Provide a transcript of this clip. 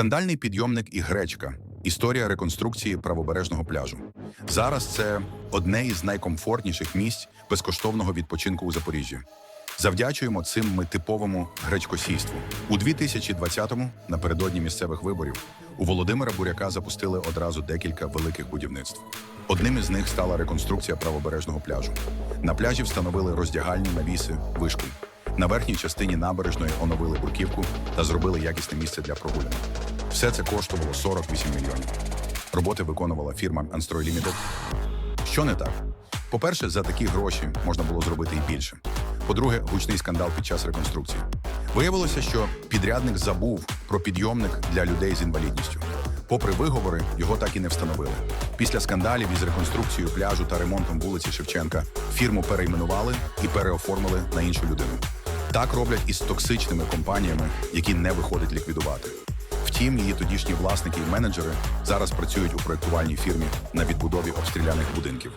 Скандальний підйомник і гречка. Історія реконструкції правобережного пляжу. Зараз це одне із найкомфортніших місць безкоштовного відпочинку у Запоріжжі. Завдячуємо цим ми типовому гречкосійству. У 2020-му, напередодні місцевих виборів, у Володимира Буряка запустили одразу декілька великих будівництв. Одним із них стала реконструкція правобережного пляжу. На пляжі встановили роздягальні навіси, вишку. На верхній частині набережної оновили бурківку та зробили якісне місце для прогулянок. Все це коштувало 48 мільйонів. Роботи виконувала фірма Anstroy Limited. Що не так? По-перше, за такі гроші можна було зробити і більше. По-друге, гучний скандал під час реконструкції. Виявилося, що підрядник забув про підйомник для людей з інвалідністю. Попри виговори, його так і не встановили. Після скандалів із реконструкцією пляжу та ремонтом вулиці Шевченка фірму перейменували і переоформили на іншу людину. Так роблять із токсичними компаніями, які не виходить ліквідувати. Втім, її тодішні власники і менеджери зараз працюють у проєктувальній фірмі на відбудові обстріляних будинків.